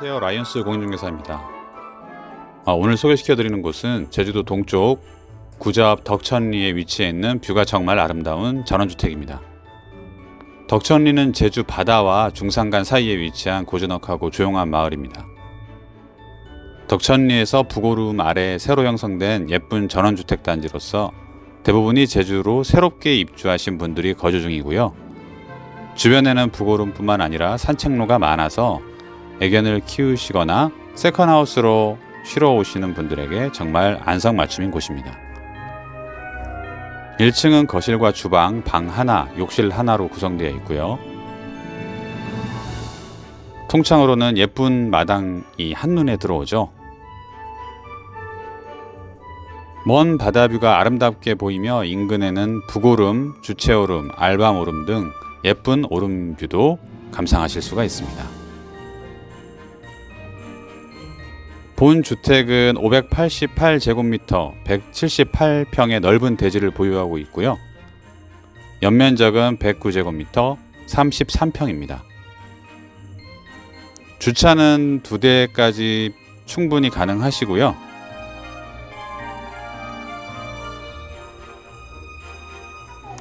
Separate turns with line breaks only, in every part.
안녕하세요. 라이언스 공인중개사입니다. 아, 오늘 소개시켜드리는 곳은 제주도 동쪽 구좌읍 덕천리에 위치해 있는 뷰가 정말 아름다운 전원주택입니다. 덕천리는 제주 바다와 중산간 사이에 위치한 고즈넉하고 조용한 마을입니다. 덕천리에서 부고름 아래 새로 형성된 예쁜 전원주택 단지로서 대부분이 제주로 새롭게 입주하신 분들이 거주 중이고요. 주변에는 부고름뿐만 아니라 산책로가 많아서 애견을 키우시거나 세컨하우스로 쉬러 오시는 분들에게 정말 안성맞춤인 곳입니다. 1층은 거실과 주방, 방 하나, 욕실 하나로 구성되어 있고요. 통창으로는 예쁜 마당이 한눈에 들어오죠. 먼 바다뷰가 아름답게 보이며 인근에는 부고름, 주체오름, 알밤오름 등 예쁜 오름뷰도 감상하실 수가 있습니다. 본 주택은 588제곱미터 178평의 넓은 대지를 보유하고 있고요. 연면적은 109제곱미터 33평입니다. 주차는 두 대까지 충분히 가능하시고요.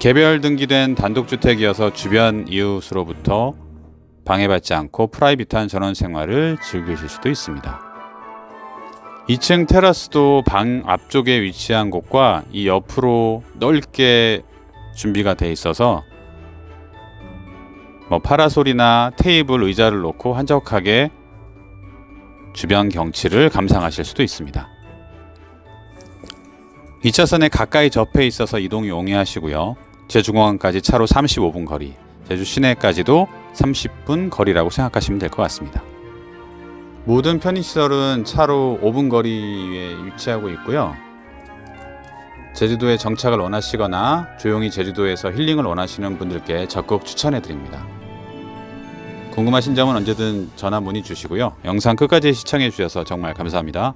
개별 등기된 단독주택이어서 주변 이웃으로부터 방해받지 않고 프라이빗한 전원 생활을 즐기실 수도 있습니다. 2층 테라스도 방 앞쪽에 위치한 곳과 이 옆으로 넓게 준비가 돼 있어서 뭐 파라솔이나 테이블 의자를 놓고 한적하게 주변 경치를 감상하실 수도 있습니다. 2차선에 가까이 접해 있어서 이동 용이하시고요. 제주공항까지 차로 35분 거리, 제주 시내까지도 30분 거리라고 생각하시면 될 것 같습니다. 모든 편의시설은 차로 5분 거리에 위치하고 있고요. 제주도에 정착을 원하시거나 조용히 제주도에서 힐링을 원하시는 분들께 적극 추천해 드립니다. 궁금하신 점은 언제든 전화 문의 주시고요. 영상 끝까지 시청해 주셔서 정말 감사합니다.